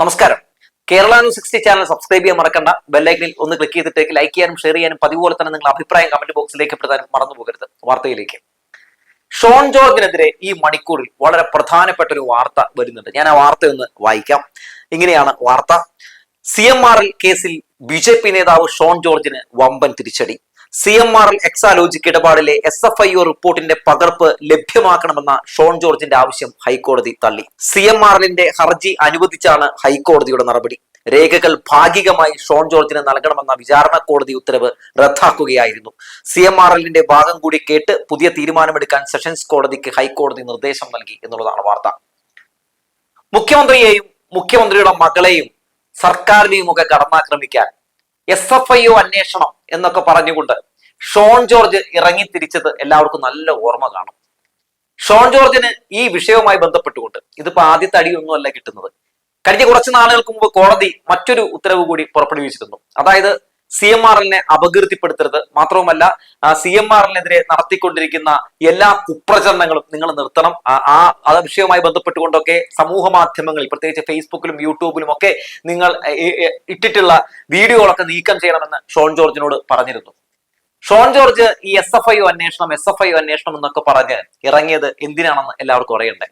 നമസ്കാരം. Kerala news sixty channel subscribe ചെയ്യാൻ മറക്കണ്ട. ബെല്ലൈക്കനിൽ ഒന്ന് ക്ലിക്ക് ചെയ്തിട്ട് ലൈക്ക് ചെയ്യാനും ഷെയർ ചെയ്യാനും പതിവ് പോലെ തന്നെ നിങ്ങൾ അഭിപ്രായം കമന്റ് ബോക്സിലേക്ക് പെടുത്താനും മറന്നു പോകരുത്. വാർത്തയിലേക്ക്. ഷോൺ ജോർജിനെതിരെ ഈ മണിക്കൂറിൽ വളരെ പ്രധാനപ്പെട്ട ഒരു വാർത്ത വരുന്നുണ്ട്. ഞാൻ ആ വാർത്ത ഒന്ന് വായിക്കാം. ഇങ്ങനെയാണ് വാർത്ത. സി എം ആർ കേസിൽ ബി ജെ പി നേതാവ് ഷോൺ ജോർജിന് വമ്പൻ തിരിച്ചടി. സി എം ആർ എക്സാലോജിക് ഇടപാടിലെ എസ് എഫ് ഐ ഒ റിപ്പോർട്ടിന്റെ പകർപ്പ് ലഭ്യമാക്കണമെന്ന ഷോൺ ജോർജിന്റെ ആവശ്യം ഹൈക്കോടതി തള്ളി. സി എം ആർ എല്ലിന്റെ ഹർജി അനുവദിച്ചാണ് ഹൈക്കോടതിയുടെ നടപടി. രേഖകൾ ഭാഗികമായി ഷോൺ ജോർജിന് നൽകണമെന്ന വിചാരണ കോടതി ഉത്തരവ് റദ്ദാക്കുകയായിരുന്നു. സി എം ആർ എല്ലിന്റെ ഭാഗം കൂടി കേട്ട് പുതിയ തീരുമാനമെടുക്കാൻ സെഷൻസ് കോടതിക്ക് ഹൈക്കോടതി നിർദ്ദേശം നൽകി എന്നുള്ളതാണ് വാർത്ത. മുഖ്യമന്ത്രിയെയും മുഖ്യമന്ത്രിയുടെ മകളെയും സർക്കാരിനെയും ഒക്കെ കടന്നാക്രമിക്കാൻ എസ് എഫ് ഐ ഒ അന്വേഷണം എന്നൊക്കെ പറഞ്ഞുകൊണ്ട് ഷോൺ ജോർജ് ഇറങ്ങി തിരിച്ചത് എല്ലാവർക്കും നല്ല ഓർമ്മ കാണും. ഷോൺ ജോർജിന് ഈ വിഷയവുമായി ബന്ധപ്പെട്ടുകൊണ്ട് ഇതിപ്പോ ആദ്യത്തെ അടിയൊന്നുമല്ല കിട്ടുന്നത്. കഴിഞ്ഞ കുറച്ച് നാളുകൾക്ക് മുമ്പ് കോടതി മറ്റൊരു ഉത്തരവ് കൂടി പുറപ്പെടുവിച്ചിരുന്നു. അതായത് സി എം ആർ എല്ലിനെ അപകീർത്തിപ്പെടുത്തരുത്. മാത്രവുമല്ല സി എം ആർ എല്ലിനെതിരെ നടത്തിക്കൊണ്ടിരിക്കുന്ന എല്ലാ കുപ്രചരണങ്ങളും നിങ്ങൾ നിർത്തണം. ആ- ആ വിഷയവുമായി ബന്ധപ്പെട്ടുകൊണ്ടൊക്കെ സമൂഹ മാധ്യമങ്ങളിൽ പ്രത്യേകിച്ച് ഫേസ്ബുക്കിലും യൂട്യൂബിലും ഒക്കെ നിങ്ങൾ ഇട്ടിട്ടുള്ള വീഡിയോകളൊക്കെ നീക്കം ചെയ്യണമെന്ന് ഷോൺ ജോർജിനോട് പറഞ്ഞിരുന്നു. ഷോൺ ജോർജ് ഈ എസ് എഫ് ഐ അന്വേഷണം എസ് എഫ് ഐ അന്വേഷണം എന്നൊക്കെ പറഞ്ഞ് ഇറങ്ങിയത് എന്തിനാണെന്ന് എല്ലാവർക്കും അറിയണ്ടേ?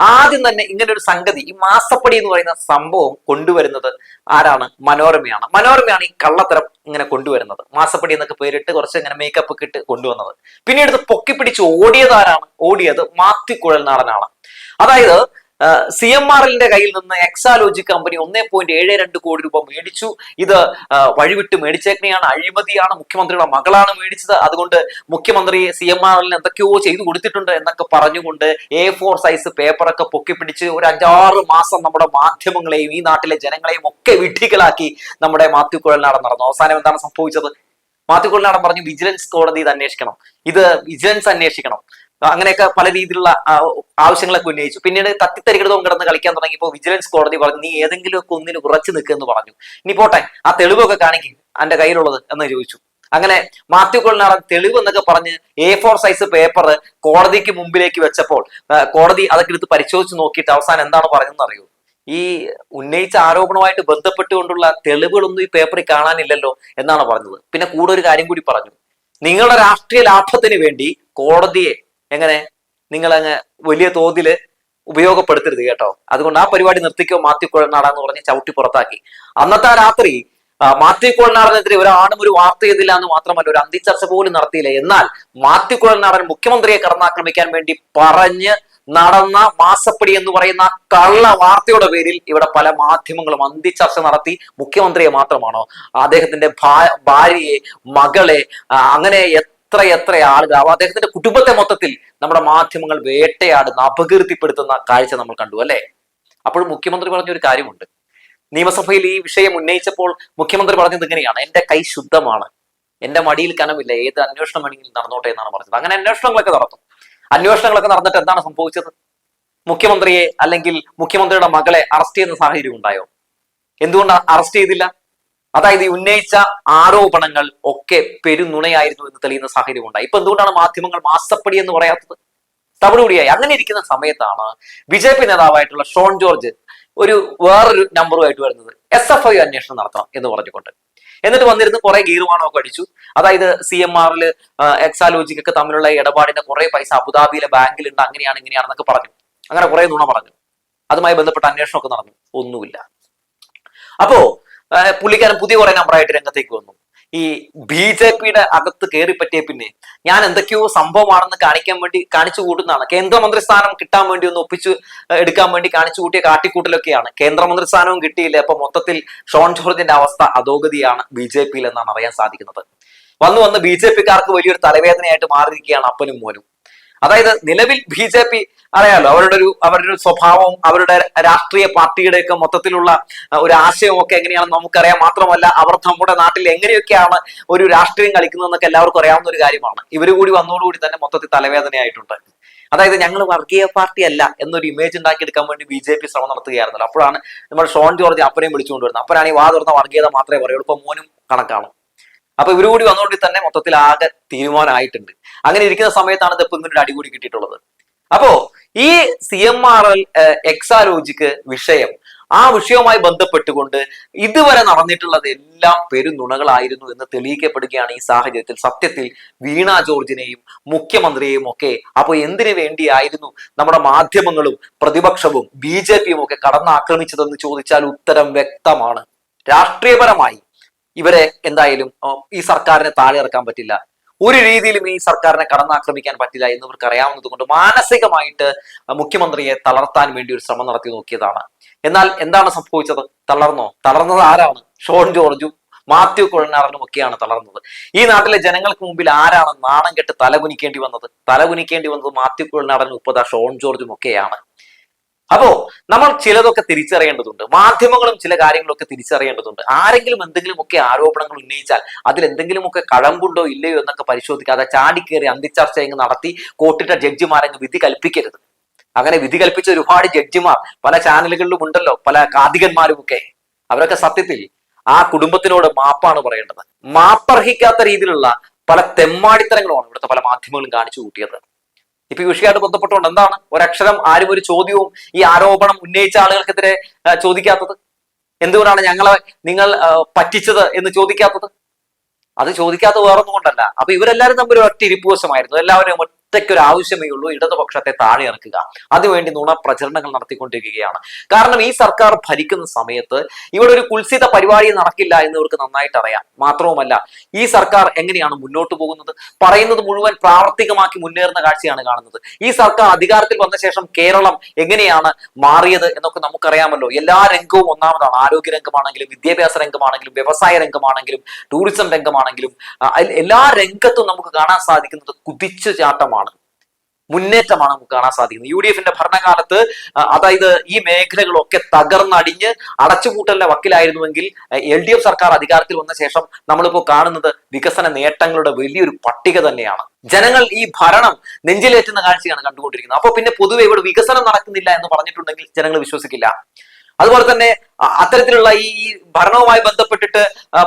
ആദ്യം തന്നെ ഇങ്ങനെ ഒരു സംഗതി ഈ മാസപ്പടി എന്ന് പറയുന്ന സംഭവം കൊണ്ടുവരുന്നത് ആരാണ്? മനോരമയാണ്. മനോരമയാണ് ഈ കള്ളത്തരം ഇങ്ങനെ കൊണ്ടുവരുന്നത്. മാസപ്പടി എന്നൊക്കെ പേരിട്ട് കുറച്ച് ഇങ്ങനെ മേക്കപ്പ് ഒക്കെ ഇട്ട് കൊണ്ടുവന്നത്. പിന്നീട് പൊക്കിപ്പിടിച്ച് ഓടിയത് ആരാണ്? ഓടിയത് മാത്യു കുഴൽനാടനാണ്. അതായത് സി എം എല്ലിന്റെ കയ്യിൽ നിന്ന് എക്സാലോജി കമ്പനി ഒന്നേ പോയിന്റ് ഏഴ് രണ്ട് കോടി രൂപ മേടിച്ചു. ഇത് വഴിവിട്ട് മേടിച്ചേക്കനെയാണ് അഴിമതിയാണ് മുഖ്യമന്ത്രിയുടെ മകളാണ് മേടിച്ചത്. അതുകൊണ്ട് മുഖ്യമന്ത്രി സി എം എല്ലിന് എന്തൊക്കെയോ ചെയ്തു കൊടുത്തിട്ടുണ്ട് എന്നൊക്കെ പറഞ്ഞുകൊണ്ട് എ ഫോർ സൈസ് പേപ്പറൊക്കെ പൊക്കി പിടിച്ച് ഒരു അഞ്ചാറ് മാസം നമ്മുടെ മാധ്യമങ്ങളെയും ഈ നാട്ടിലെ ജനങ്ങളെയും ഒക്കെ വിഡ്ഢികളാക്കി നമ്മുടെ മാത്യു കുഴൽനാടൻ നടന്നു. അവസാനം എന്താണ് സംഭവിച്ചത്? മാത്യു കുഴൽനാടൻ പറഞ്ഞു വിജിലൻസ് കോടതി ഇത് അന്വേഷിക്കണം. ഇത് വിജിലൻസ് അന്വേഷിക്കണം. അങ്ങനെയൊക്കെ പല രീതിയിലുള്ള ആവശ്യങ്ങളൊക്കെ ഉന്നയിച്ചു. പിന്നീട് തത്തിത്തരികിടതവും കിടന്ന് കളിക്കാൻ തുടങ്ങിയപ്പോൾ വിജിലൻസ് കോടതി പറഞ്ഞു നീ ഏതെങ്കിലും ഒക്കെ ഒന്നിന് ഉറച്ചു നിൽക്കുമെന്ന് പറഞ്ഞു. ഇനി പോട്ടെ ആ തെളിവൊക്കെ കാണിക്കും എന്റെ കയ്യിലുള്ളത് എന്ന് ചോദിച്ചു. അങ്ങനെ മാത്യു കൊള്ളനാടൻ തെളിവ് എന്നൊക്കെ പറഞ്ഞ് എ ഫോർ സൈസ് പേപ്പർ കോടതിക്ക് മുമ്പിലേക്ക് വെച്ചപ്പോൾ കോടതി അതൊക്കെ എടുത്ത് പരിശോധിച്ച് നോക്കിയിട്ട് അവസാനം എന്താണ് പറഞ്ഞതെന്ന് അറിയൂ? ഈ ഉന്നയിച്ച ആരോപണവുമായിട്ട് ബന്ധപ്പെട്ടുകൊണ്ടുള്ള തെളിവുകളൊന്നും ഈ പേപ്പറിൽ കാണാനില്ലല്ലോ എന്നാണ് പറഞ്ഞത്. പിന്നെ കൂടെ ഒരു കാര്യം കൂടി പറഞ്ഞു. നിങ്ങളുടെ രാഷ്ട്രീയ ലാഭത്തിന് വേണ്ടി കോടതിയെ എങ്ങനെ? നിങ്ങൾ അങ്ങ് വലിയ തോതിൽ ഉപയോഗപ്പെടുത്തരുത് കേട്ടോ. അതുകൊണ്ട് ആ പരിപാടി നിർത്തിക്കോ മാത്യു കുഴൽനാടാന്ന് പറഞ്ഞ് ചവിട്ടി പുറത്താക്കി. അന്നത്തെ രാത്രി മാത്യു കുഴൽനാടനെതിരെ ഒരാണും ഒരു വാർത്ത ചെയ്തില്ല എന്ന് മാത്രമല്ല ഒരു അന്തിച്ചർച്ച പോലും നടത്തിയില്ല. എന്നാൽ മാത്യു മുഖ്യമന്ത്രിയെ കടന്നാക്രമിക്കാൻ വേണ്ടി പറഞ്ഞ് നടന്ന മാസപ്പടി എന്ന് പറയുന്ന കള്ള വാർത്തയുടെ പേരിൽ ഇവിടെ പല മാധ്യമങ്ങളും അന്തിച്ചർച്ച നടത്തി മുഖ്യമന്ത്രിയെ മാത്രമാണോ? അദ്ദേഹത്തിന്റെ ഭാര്യയെ മകളെ അങ്ങനെ എത്ര എത്ര ആളുകൾ അദ്ദേഹത്തിന്റെ കുടുംബത്തെ മൊത്തത്തിൽ നമ്മുടെ മാധ്യമങ്ങൾ വേട്ടയാടുന്ന അപകീർത്തിപ്പെടുത്തുന്ന കാഴ്ച നമ്മൾ കണ്ടു അല്ലെ? അപ്പോൾ മുഖ്യമന്ത്രി പറഞ്ഞ ഒരു കാര്യമുണ്ട്. നിയമസഭയിൽ ഈ വിഷയം ഉന്നയിച്ചപ്പോൾ മുഖ്യമന്ത്രി പറഞ്ഞത് ഇങ്ങനെയാണ്. എന്റെ കൈ ശുദ്ധമാണ്. എന്റെ മടിയിൽ കനമില്ല. ഏത് അന്വേഷണം വേണമെങ്കിലും നടന്നോട്ടെ എന്നാണ് പറഞ്ഞത്. അങ്ങനെ അന്വേഷണങ്ങളൊക്കെ നടത്തും. അന്വേഷണങ്ങളൊക്കെ നടന്നിട്ട് എന്താണ് സംഭവിച്ചത്? മുഖ്യമന്ത്രിയെ അല്ലെങ്കിൽ മുഖ്യമന്ത്രിയുടെ മകളെ അറസ്റ്റ് ചെയ്യുന്ന സാഹചര്യം ഉണ്ടായോ? എന്തുകൊണ്ട് അറസ്റ്റ് ചെയ്തില്ല? അതായത് ഈ ഉന്നയിച്ച ആരോപണങ്ങൾ ഒക്കെ പെരുനുണയായിരുന്നു എന്ന് തെളിയുന്ന സാഹചര്യം ഉണ്ടായി ഇപ്പൊ എന്തുകൊണ്ടാണ് മാധ്യമങ്ങൾ മാസപ്പടി എന്ന് പറയാത്തത്? തവിടുകൂടിയായി അങ്ങനെ ഇരിക്കുന്ന സമയത്താണ് ബി ജെ പി നേതാവായിട്ടുള്ള ഷോൺ ജോർജ് ഒരു വേറൊരു നമ്പറുമായിട്ട് വരുന്നത് എസ് എഫ് ഐ അന്വേഷണം നടത്തണം എന്ന് പറഞ്ഞുകൊണ്ട്. എന്നിട്ട് വന്നിരുന്ന് കുറെ ഗീർവാണമൊക്കെ അടിച്ചു. അതായത് സി എം ആറിൽ എക്സാലോജിക്കൊക്കെ തമ്മിലുള്ള ഇടപാടിന്റെ കുറെ പൈസ അബുദാബിയിലെ ബാങ്കിലുണ്ട്. അങ്ങനെയാണ് ഇങ്ങനെയാണെന്നൊക്കെ പറഞ്ഞു. അങ്ങനെ കുറെ നുണ പറഞ്ഞു. അതുമായി ബന്ധപ്പെട്ട അന്വേഷണമൊക്കെ നടന്നു. ഒന്നുമില്ല. അപ്പോ പുള്ളിക്കാരൻ പുതിയ കുറെ നമ്പറായിട്ട് രംഗത്തേക്ക് വന്നു. ഈ ബി ജെ പിയുടെ അകത്ത് കയറി പറ്റിയ പിന്നെ ഞാൻ എന്തൊക്കെയോ സംഭവമാണെന്ന് കാണിക്കാൻ വേണ്ടി കാണിച്ചു കൂട്ടുന്നതാണ്. കേന്ദ്രമന്ത്രി സ്ഥാനം കിട്ടാൻ വേണ്ടി ഒന്ന് ഒപ്പിച്ചു എടുക്കാൻ വേണ്ടി കാണിച്ചു കൂട്ടിയ കാട്ടിക്കൂട്ടലൊക്കെയാണ്. കേന്ദ്രമന്ത്രി സ്ഥാനവും കിട്ടിയില്ല. അപ്പൊ മൊത്തത്തിൽ ഷോൺ ജോർജിന്റെ അവസ്ഥ അധോഗതിയാണ് ബി ജെ പിയിൽ എന്നാണ് അറിയാൻ സാധിക്കുന്നത്. വന്നു വന്ന് ബി ജെ പിക്കാർക്ക് വലിയൊരു തലവേദനയായിട്ട് മാറിയിരിക്കുകയാണ് അപ്പനും മോനും. അതായത് നിലവിൽ ബി ജെ പി അറിയാലോ അവരുടെ ഒരു അവരുടെ ഒരു സ്വഭാവവും അവരുടെ രാഷ്ട്രീയ പാർട്ടിയുടെയൊക്കെ മൊത്തത്തിലുള്ള ഒരു ആശയമൊക്കെ എങ്ങനെയാണെന്ന് നമുക്കറിയാം. മാത്രമല്ല അവർ നമ്മുടെ നാട്ടിൽ എങ്ങനെയൊക്കെയാണ് ഒരു രാഷ്ട്രീയം കളിക്കുന്നതെന്നൊക്കെ എല്ലാവർക്കും അറിയാവുന്ന ഒരു കാര്യമാണ്. ഇവർ കൂടി വന്നതോടുകൂടി തന്നെ മൊത്തത്തിൽ തലവേദനയായിട്ടുണ്ട്. അതായത് ഞങ്ങൾ വർഗീയ പാർട്ടി അല്ല എന്നൊരു ഇമേജ് ഉണ്ടാക്കിയെടുക്കാൻ വേണ്ടി ബി ജെ പി ശ്രമം നടത്തുകയായിരുന്നല്ലോ. അപ്പോഴാണ് നമ്മൾ ഷോൺ ജോർജ് അപ്പനെയും വിളിച്ചുകൊണ്ടുവരുന്നത്. അപ്പനാണ് ഈ വാ തുറന്ന വർഗീയത മാത്രമേ പറയുള്ളൂ. ഇപ്പൊ മോനും കണക്കാണ്. അപ്പൊ ഇവരും കൂടി വന്നുകൊണ്ട് തന്നെ മൊത്തത്തിൽ ആകെ തീരുമാനമായിട്ടുണ്ട് അങ്ങനെ ഇരിക്കുന്ന സമയത്താണ് ഇതിപ്പോ ഇങ്ങനെ ഒരു അടികൂടി കിട്ടിയിട്ടുള്ളത്. അപ്പോ ഈ C M R L Exalogic വിഷയം ആ വിഷയവുമായി ബന്ധപ്പെട്ടുകൊണ്ട് ഇതുവരെ നടന്നിട്ടുള്ളത് എല്ലാം പെരുനുണകളായിരുന്നു എന്ന് തെളിയിക്കപ്പെടുകയാണ് ഈ സാഹചര്യത്തിൽ. സത്യത്തിൽ വീണ ജോർജിനെയും മുഖ്യമന്ത്രിയെയും ഒക്കെ അപ്പോൾ എന്തിനു വേണ്ടിയായിരുന്നു നമ്മുടെ മാധ്യമങ്ങളും പ്രതിപക്ഷവും ബി ജെ പിയും ഒക്കെ കടന്നാക്രമിച്ചതെന്ന് ചോദിച്ചാൽ ഉത്തരം വ്യക്തമാണ്. രാഷ്ട്രീയപരമായി ഇവരെ എന്തായാലും ഈ സർക്കാരിനെ താഴെ ഇറക്കാൻ പറ്റില്ല. ഒരു രീതിയിലും ഈ സർക്കാരിനെ കടന്നാക്രമിക്കാൻ പറ്റില്ല എന്നിവർക്ക് അറിയാവുന്നത് കൊണ്ട് മാനസികമായിട്ട് മുഖ്യമന്ത്രിയെ തളർത്താൻ വേണ്ടി ഒരു ശ്രമം നടത്തി നോക്കിയതാണ്. എന്നാൽ എന്താണ് സംഭവിച്ചത്? തളർന്നോ? തളർന്നത് ആരാണ്? ഷോൺ ജോർജും മാത്യു കൊഴനാറിനും ഒക്കെയാണ് തളർന്നത്. ഈ നാട്ടിലെ ജനങ്ങൾക്ക് മുമ്പിൽ ആരാണ് നാണം കെട്ട് തലകുനിക്കേണ്ടി വന്നത്? തലകുനിക്കേണ്ടി വന്നത് മാത്യു കൊഴനാടനും ഉപ്പത ഷോൺ ജോർജും ഒക്കെയാണ്. അപ്പോ നമ്മൾ ചിലതൊക്കെ തിരിച്ചറിയേണ്ടതുണ്ട്. മാധ്യമങ്ങളും ചില കാര്യങ്ങളൊക്കെ തിരിച്ചറിയേണ്ടതുണ്ട്. ആരെങ്കിലും എന്തെങ്കിലും ഒക്കെ ആരോപണങ്ങൾ ഉന്നയിച്ചാൽ അതിൽ എന്തെങ്കിലുമൊക്കെ കഴമ്പുണ്ടോ ഇല്ലയോ എന്നൊക്കെ പരിശോധിക്കാതെ ചാടിക്കേറി അന്തിച്ചർച്ച ഇങ്ങ് നടത്തി കോട്ടിട്ട ജഡ്ജിമാരങ്ങ് വിധി കൽപ്പിക്കരുത്. അങ്ങനെ വിധി കൽപ്പിച്ച ഒരുപാട് ജഡ്ജിമാർ പല ചാനലുകളിലും ഉണ്ടല്ലോ പല കാതികന്മാരും ഒക്കെ അവരൊക്കെ സത്യത്തിൽ ആ കുടുംബത്തിനോട് മാപ്പാണ് പറയേണ്ടത്. മാപ്പർഹിക്കാത്ത രീതിയിലുള്ള പല തെമ്മാടിത്തരങ്ങളുമാണ് ഇവിടുത്തെ പല മാധ്യമങ്ങളും കാണിച്ചു കൂട്ടിയത്. ഇപ്പൊ ഈ വിഷയമായിട്ട് ബന്ധപ്പെട്ടുകൊണ്ട് എന്താണ് ഒരക്ഷരം ആരും ഒരു ചോദ്യവും ഈ ആരോപണം ഉന്നയിച്ച ആളുകൾക്കെതിരെ ചോദിക്കാത്തത്? എന്തുകൊണ്ടാണ് ഞങ്ങളെ നിങ്ങൾ പറ്റിച്ചത് എന്ന് ചോദിക്കാത്തത്? അത് ചോദിക്കാത്ത വേറൊന്നും കൊണ്ടല്ല. അപ്പൊ ഇവരെല്ലാവരും തമ്മിൽ ഒറ്റ ഇരിപ്പുവശമായിരുന്നു എല്ലാവരും ഒറ്റയ്ക്ക് ഒരു ആവശ്യമേ ഉള്ളൂ ഇടതുപക്ഷത്തെ താഴെ ഇറക്കുക അതിനുവേണ്ടി നുണ പ്രചരണങ്ങൾ നടത്തിക്കൊണ്ടിരിക്കുകയാണ്. കാരണം ഈ സർക്കാർ ഭരിക്കുന്ന സമയത്ത് ഇവിടെ ഒരു കുൽസിത പരിപാടി നടക്കില്ല എന്ന് ഇവർക്ക് നന്നായിട്ട് അറിയാം. മാത്രവുമല്ല ഈ സർക്കാർ എങ്ങനെയാണ് മുന്നോട്ട് പോകുന്നത്? പറയുന്നത് മുഴുവൻ പ്രാവർത്തികമാക്കി മുന്നേറുന്ന കാഴ്ചയാണ് കാണുന്നത്. ഈ സർക്കാർ അധികാരത്തിൽ വന്ന ശേഷം കേരളം എങ്ങനെയാണ് മാറിയത് എന്നൊക്കെ നമുക്കറിയാമല്ലോ. എല്ലാ രംഗവും ഒന്നാമതാണ് ആരോഗ്യ രംഗമാണെങ്കിലും വിദ്യാഭ്യാസ രംഗമാണെങ്കിലും വ്യവസായ രംഗമാണെങ്കിലും ടൂറിസം രംഗമാണെങ്കിലും എല്ലാ രംഗത്തും നമുക്ക് കാണാൻ സാധിക്കുന്നത് കുതിച്ചു ചാട്ടമാണ് മുന്നേറ്റമാണ് നമുക്ക് കാണാൻ സാധിക്കുന്നത്. യു ഡി എഫിന്റെ ഭരണകാലത്ത് അതായത് ഈ മേഖലകളൊക്കെ തകർന്നടിഞ്ഞ് അടച്ചുപൂട്ടലിന്റെ വക്കിലായിരുന്നുവെങ്കിൽ എൽ ഡി എഫ് സർക്കാർ അധികാരത്തിൽ വന്ന ശേഷം നമ്മളിപ്പോൾ കാണുന്നത് വികസന നേട്ടങ്ങളുടെ വലിയൊരു പട്ടിക തന്നെയാണ്. ജനങ്ങൾ ഈ ഭരണം നെഞ്ചിലേറ്റുന്ന കാഴ്ചയാണ് കണ്ടുകൊണ്ടിരിക്കുന്നത്. അപ്പോൾ പിന്നെ പൊതുവെ ഇവിടെ വികസനം നടക്കുന്നില്ല എന്ന് പറഞ്ഞിട്ടുണ്ടെങ്കിൽ ജനങ്ങൾ വിശ്വസിക്കില്ല. അതുപോലെ തന്നെ അത്തരത്തിലുള്ള ഈ ഭരണവുമായി ബന്ധപ്പെട്ടിട്ട്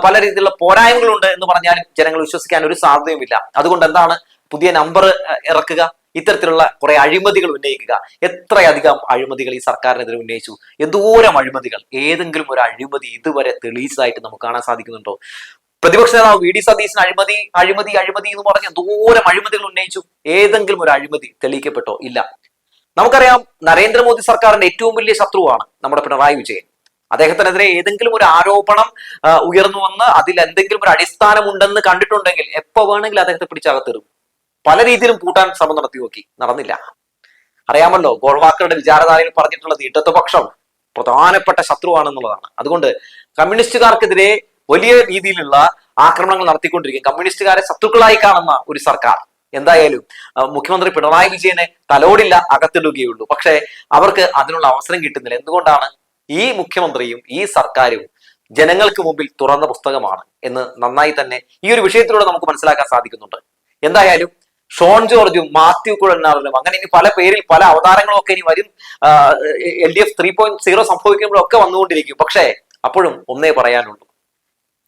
പല രീതിയിലുള്ള പോരായ്മകളുണ്ട് എന്ന് പറഞ്ഞാലും ജനങ്ങൾ വിശ്വസിക്കാൻ ഒരു സാധ്യതയുമില്ല. അതുകൊണ്ട് എന്താണ് പുതിയ നമ്പർ ഇറക്കുക? ഇത്തരത്തിലുള്ള കുറെ അഴിമതികൾ ഉന്നയിക്കുക. എത്രയധികം അഴിമതികൾ ഈ സർക്കാരിനെതിരെ ഉന്നയിച്ചു? എന്തോരം അഴിമതികൾ? ഏതെങ്കിലും ഒരു അഴിമതി ഇതുവരെ തെളിയിച്ചതായിട്ട് നമുക്ക് കാണാൻ സാധിക്കുന്നുണ്ടോ? പ്രതിപക്ഷ നേതാവ് വി ഡി സതീശൻ അഴിമതി അഴിമതി അഴിമതി എന്ന് പറഞ്ഞ് എന്തോരം അഴിമതികൾ ഉന്നയിച്ചു? ഏതെങ്കിലും ഒരു അഴിമതി തെളിയിക്കപ്പെട്ടോ? ഇല്ല. നമുക്കറിയാം നരേന്ദ്രമോദി സർക്കാരിന്റെ ഏറ്റവും വലിയ ശത്രുവാണ് നമ്മുടെ പിണറായി വിജയൻ. അദ്ദേഹത്തിനെതിരെ ഏതെങ്കിലും ഒരു ആരോപണം ഉയർന്നു വന്ന് അതിൽ എന്തെങ്കിലും ഒരു അടിസ്ഥാനമുണ്ടെന്ന് കണ്ടിട്ടുണ്ടെങ്കിൽ എപ്പോ വേണമെങ്കിലും അദ്ദേഹത്തെ പിടിച്ചകത്തിടും. പല രീതിയിലും കൂട്ടാൻ ശ്രമം നടത്തി നോക്കി. നടന്നില്ല. അറിയാമല്ലോ ഗോൾവാക്കറുടെ വിചാരധാരയിൽ പറഞ്ഞിട്ടുള്ളത് ഇടതുപക്ഷം പ്രധാനപ്പെട്ട ശത്രുവാണെന്നുള്ളതാണ്. അതുകൊണ്ട് കമ്മ്യൂണിസ്റ്റുകാർക്കെതിരെ വലിയ രീതിയിലുള്ള ആക്രമണങ്ങൾ നടത്തിക്കൊണ്ടിരിക്കും. കമ്മ്യൂണിസ്റ്റുകാരെ ശത്രുക്കളായി കാണുന്ന ഒരു സർക്കാർ. എന്തായാലും മുഖ്യമന്ത്രി പിണറായി വിജയനെ തലോടില്ല അകത്തിടുകയുള്ളൂ. പക്ഷേ അവർക്ക് അതിനുള്ള അവസരം കിട്ടുന്നില്ല. എന്തുകൊണ്ടാണ് ഈ മുഖ്യമന്ത്രിയും ഈ സർക്കാരും ജനങ്ങൾക്ക് മുമ്പിൽ തുറന്ന പുസ്തകമാണ് എന്ന് നന്നായി തന്നെ ഈ ഒരു വിഷയത്തിലൂടെ നമുക്ക് മനസ്സിലാക്കാൻ സാധിക്കുന്നുണ്ട്. എന്തായാലും ഷോൺ ജോർജും മാത്യു കുഴനാറിനും അങ്ങനെ ഇനി പല പേരിൽ പല അവതാരങ്ങളും ഒക്കെ ഇനി വരും. L D F three point zero സംഭവിക്കുമ്പോഴൊക്കെ വന്നുകൊണ്ടിരിക്കും. പക്ഷേ അപ്പോഴും ഒന്നേ പറയാനുള്ളൂ.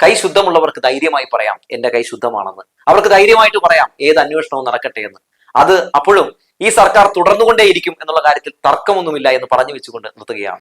കൈ ശുദ്ധമുള്ളവർക്ക് ധൈര്യമായി പറയാം. എന്റെ കൈ ശുദ്ധമാണെന്ന്. അവർക്ക് ധൈര്യമായിട്ട് പറയാം. ഏത് അന്വേഷണവും നടക്കട്ടെ എന്ന്. അത് അപ്പോഴും ഈ സർക്കാർ തുടർന്നുകൊണ്ടേയിരിക്കും എന്നുള്ള കാര്യത്തിൽ തർക്കമൊന്നുമില്ല എന്ന് പറഞ്ഞു വെച്ചുകൊണ്ട് നിർത്തുകയാണ്.